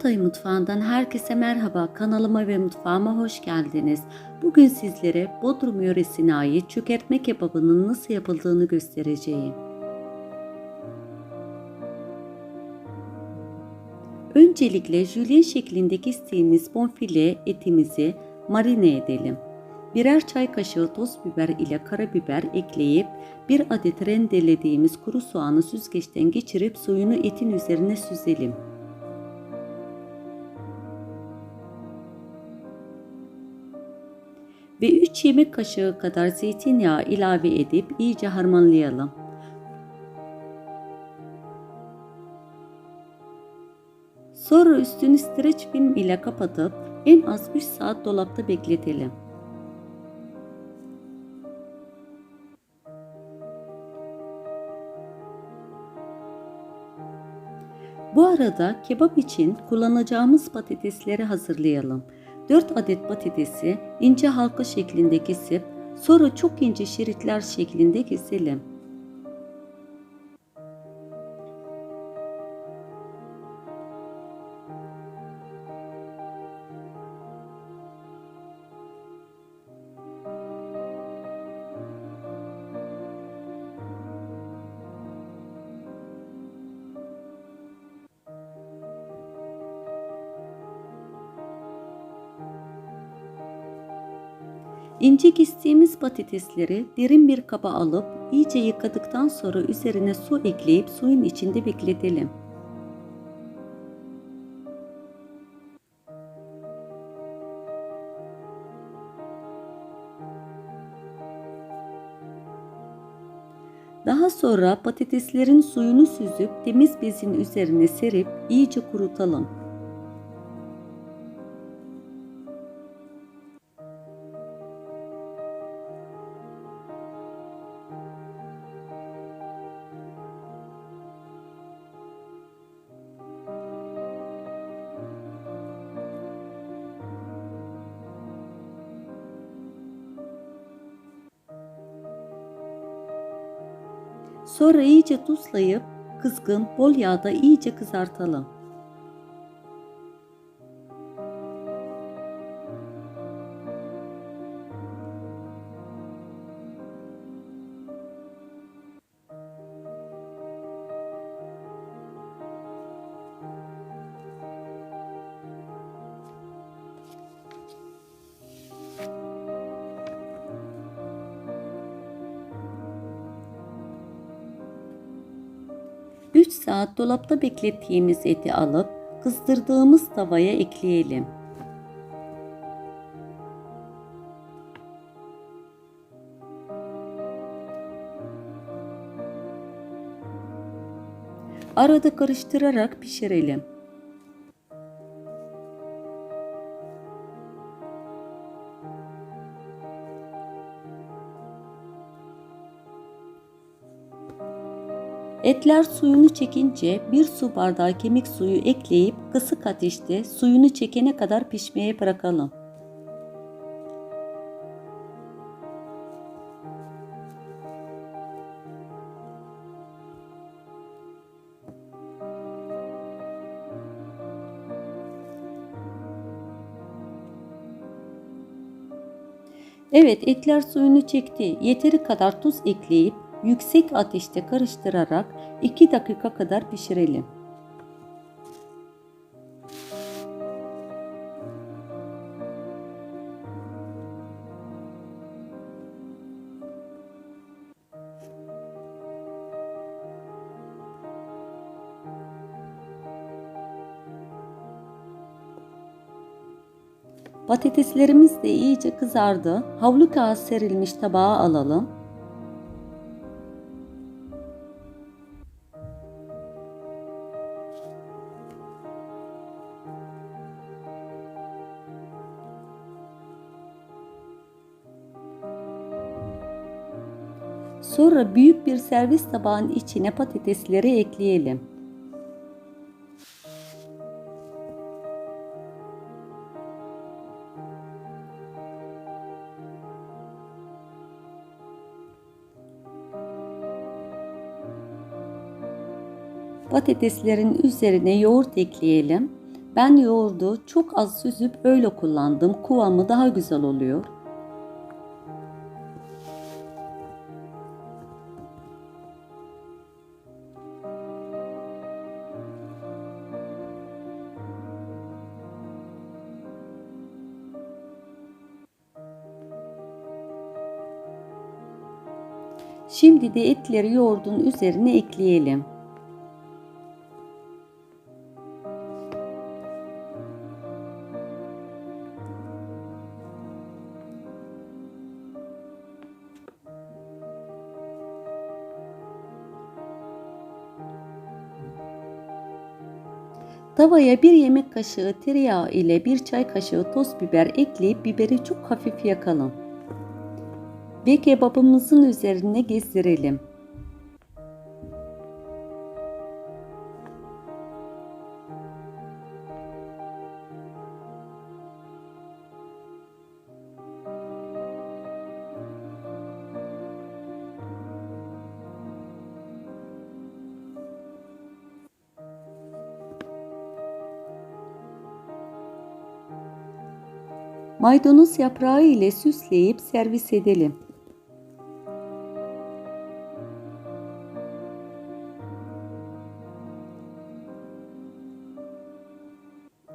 Hatay Mutfağı'ndan herkese merhaba. Kanalıma ve mutfağıma hoş geldiniz. Bugün sizlere Bodrum yöresine ait çökertme kebabının nasıl yapıldığını göstereceğim. Öncelikle jülyen şeklinde kestiğimiz bonfile etimizi marine edelim. Birer çay kaşığı toz biber ile karabiber ekleyip bir adet rendelediğimiz kuru soğanı süzgeçten geçirip suyunu etin üzerine süzelim. Ve 3 yemek kaşığı kadar zeytinyağı ilave edip iyice harmanlayalım. Sonra üstünü streç film ile kapatıp en az 3 saat dolapta bekletelim. Bu arada kebap için kullanacağımız patatesleri hazırlayalım. 4 adet patatesi ince halka şeklinde kesip sonra çok ince şeritler şeklinde keselim. İnce kestiğimiz patatesleri derin bir kaba alıp iyice yıkadıktan sonra üzerine su ekleyip suyun içinde bekletelim. Daha sonra patateslerin suyunu süzüp temiz bezin üzerine serip iyice kurutalım. Sonra iyice tuzlayıp kızgın bol yağda iyice kızartalım. Üç saat dolapta beklettiğimiz eti alıp kızdırdığımız tavaya ekleyelim. Arada karıştırarak pişirelim. Etler suyunu çekince bir su bardağı kemik suyu ekleyip kısık ateşte suyunu çekene kadar pişmeye bırakalım. Evet etler suyunu çekti. Yeteri kadar tuz ekleyip yüksek ateşte karıştırarak 2 dakika kadar pişirelim. Patateslerimiz de iyice kızardı. Havlu kağıt serilmiş tabağa alalım. Sonra büyük bir servis tabağının içine patatesleri ekleyelim. Patateslerin üzerine yoğurt ekleyelim. Ben yoğurdu çok az süzüp öyle kullandım. Kıvamı daha güzel oluyor. Şimdi de etleri yoğurdun üzerine ekleyelim. Tavaya bir yemek kaşığı tereyağı ile bir çay kaşığı toz biber ekleyip biberi çok hafif yakalım. Ve kebabımızın üzerine gezdirelim. Maydanoz yaprağı ile süsleyip servis edelim.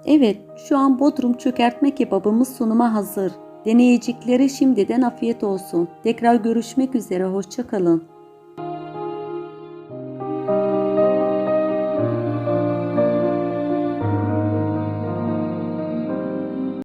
Evet, şu an Bodrum çökertme kebabımız sunuma hazır. Deneyecekleri şimdiden afiyet olsun. Tekrar görüşmek üzere, hoşçakalın.